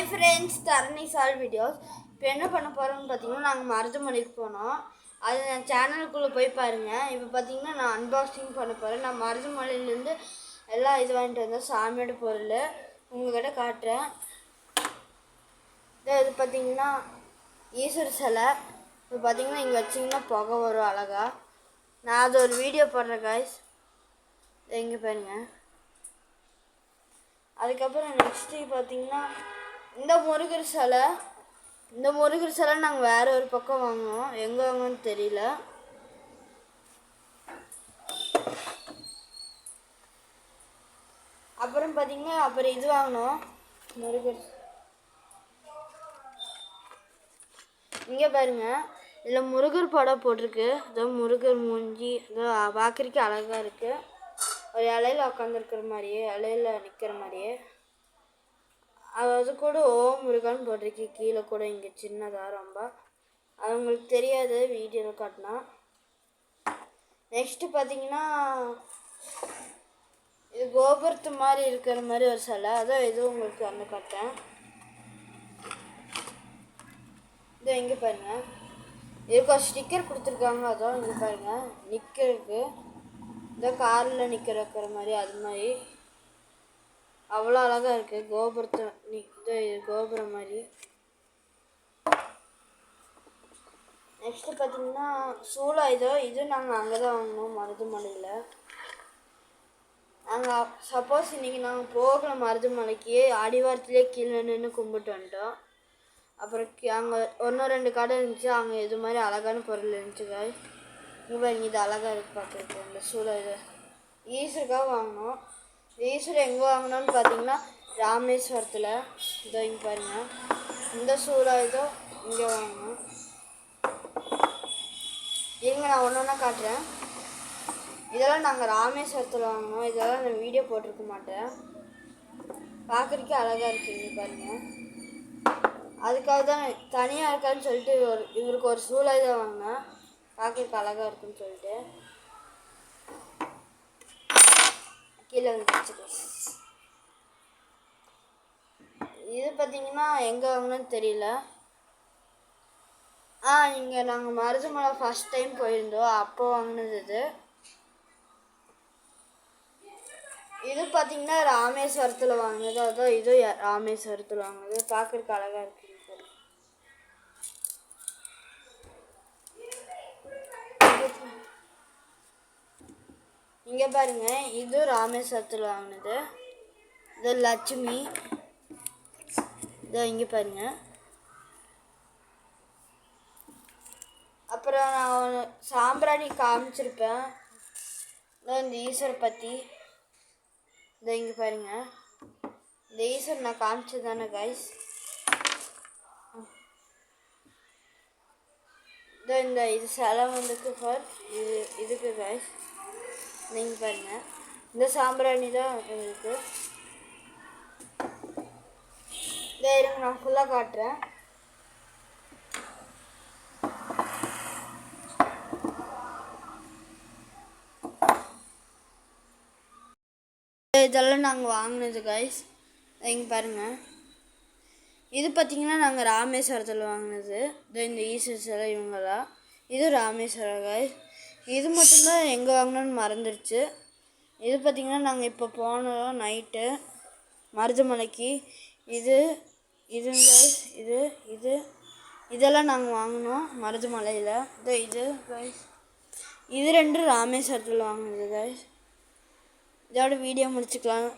Hi friends தரணி சால் videos இப்போ என்ன பண்ண போகிறோம்னு பார்த்தீங்கன்னா நாங்கள் மருதமலைக்கு போனோம். அது நான் சேனலுக்குள்ளே போய் பாருங்கள் இப்போ பார்த்தீங்கன்னா நான் அன்பாக்சிங் பண்ண போகிறேன் நான் மருதமலையிலேருந்து எல்லாம் இது வாங்கிட்டு வந்தேன். சாமியோட பொருள். உங்கள்கிட்ட காட்டுறேன். இதோ இது பார்த்தீங்கன்னா ஈஸ்வர் சிலை. இப்போ பார்த்தீங்கன்னா இங்கே வச்சிங்கன்னா புகை வரும் அழகா. நான் அது ஒரு வீடியோ போடுறேன் காய்ஸ் எங்கே பாருங்க. அதுக்கப்புறம் நெக்ஸ்ட்டு பார்த்தீங்கன்னா இந்த முருகர் சிலை இந்த முருகர் சிலை நாங்கள் வேற ஒரு பக்கம் வாங்கினோம் எங்கே வாங்கினோன்னு தெரியல. அப்புறம் பார்த்தீங்கன்னா அப்புறம் இது வாங்கினோம். முருகர் இங்கே பாருங்க. இதில் முருகர் படம் போட்டிருக்கு. இதோ முருகர் மூஞ்சி இதோ பார்க்குறதுக்கு அழகாக இருக்குது ஒரு இலையில உட்காந்துருக்கிற மாதிரியே இலையில நிற்கிற மாதிரியே. அது கூட ஓம் முருகன் போட்டிருக்கு. கீழே கூட இங்கே சின்னதாக ரொம்ப. அது தெரியாது வீடியோவில் காட்டினா. நெக்ஸ்ட்டு பார்த்தீங்கன்னா இது கோபுரத்து மாதிரி இருக்கிற மாதிரி ஒரு சிலை. அதான் இது உங்களுக்கு வந்து காட்டேன் இதோ இங்கே பாருங்கள் இதுக்கு ஒரு ஸ்டிக்கர் கொடுத்துருக்காங்க. அதான் இங்கே பாருங்கள் நிற்கிறதுக்கு இந்த காரில் நிற்கிற மாதிரி அது மாதிரி. அவ்வளோ அழகாக இருக்குது கோபுரத்தை நி இது கோபுரம் மாதிரி. நெக்ஸ்ட்டு பார்த்தீங்கன்னா இதோ இது நாங்கள் அங்கே தான் வாங்கினோம் மருதுமலையில். நாங்கள் சப்போஸ் இன்றைக்கி நாங்கள் போகல மருதுமலைக்கு அடிவாரத்துலேயே கீழே நின்று கும்பிட்டு வந்துட்டோம். அப்புறம் கி- அங்கே ஒன்று ரெண்டு கடை இருந்துச்சு அங்கே இது மாதிரி அழகான பொருள் இருந்துச்சு காய் இங்கே இது அழகாக இருக்கு பார்க்குறதுக்கு. இந்த சூழல் இது. வாங்கினோம். இந்த எங்கே வாங்கினோன்னு பார்த்தீங்கன்னா ராமேஸ்வரத்தில். இதோ இங்கே பாருங்கள் இந்த சூளை இதோ இங்கே வாங்கணும். இருங்க நான் ஒன்று ஒன்றா காட்டுறேன். இதெல்லாம் நாங்கள் ராமேஸ்வரத்தில் வாங்கினோம். இதெல்லாம் நான் வீடியோ போட்டிருக்க மாட்டேன். பார்க்குறதுக்கே அழகாக இருக்குது இங்கே பாருங்கள் அதுக்காக தான் தனியாக இருக்கான்னு சொல்லிட்டு ஒரு இவருக்கு ஒரு சூழல் தான் வாங்கினேன். பார்க்கறதுக்கு அழகாக இருக்குன்னு சொல்லிட்டு. கீழே இது பார்த்தீங்கன்னா எங்கே வாங்கினு தெரியல. ஆ இங்கே நாங்கள் மருதமலை ஃபஸ்ட் டைம் போயிருந்தோம். அப்போ வாங்கினது இது. இது பார்த்தீங்கன்னா ராமேஸ்வரத்தில் வாங்கினது. அதான் இது ராமேஸ்வரத்தில் வாங்கினது. பார்க்கறதுக்கு அழகாக இருக்குது இங்கே பாருங்கள் இது ராமேஸ்வரத்தில் வாங்கினது. இது லட்சுமி. இதோ இங்கே பாருங்கள் அப்புறம் நான் சாம்பிராணி காமிச்சிருப்பேன். இதோ இந்த ஈஸ்வரை பற்றி இதோ இங்கே பாருங்கள் இந்த ஈஸ்வர் நான் காமிச்சது தானே கைஸ் இதோ இந்த இது செலவு வந்துக்கு ஃபார் இது இதுக்கு கைஸ் நீங்கள் பாருங்கள் இந்த சாம்பிராணி தான் இருக்குது இதோ இருங்க நான் ஃபுல்லாக காட்டுறேன். இதெல்லாம் நாங்கள் வாங்கினது கைஸ் இங்கே பாருங்கள் இது பார்த்தீங்கன்னா நாங்கள் ராமேஸ்வரத்தில் வாங்கினது. இதோ இந்த ஈஸ்வர் சிலை இவங்களாம் இது ராமேஸ்வரம் கைஸ் இது மட்டும்தான் எங்கே வாங்கினோன்னு மறந்துடுச்சு இது பார்த்திங்கன்னா நாங்கள் இப்போ போனோம் நைட்டு மருதமலைக்கு இது இது இது இது இதெல்லாம் நாங்கள் வாங்கினோம் மருதமலையில். இதோ இது கைஸ் இது ரெண்டும் ராமேஸ்வரத்தில் வாங்கினது கைஸ் இதோட வீடியோ முடிச்சுக்கலாம்.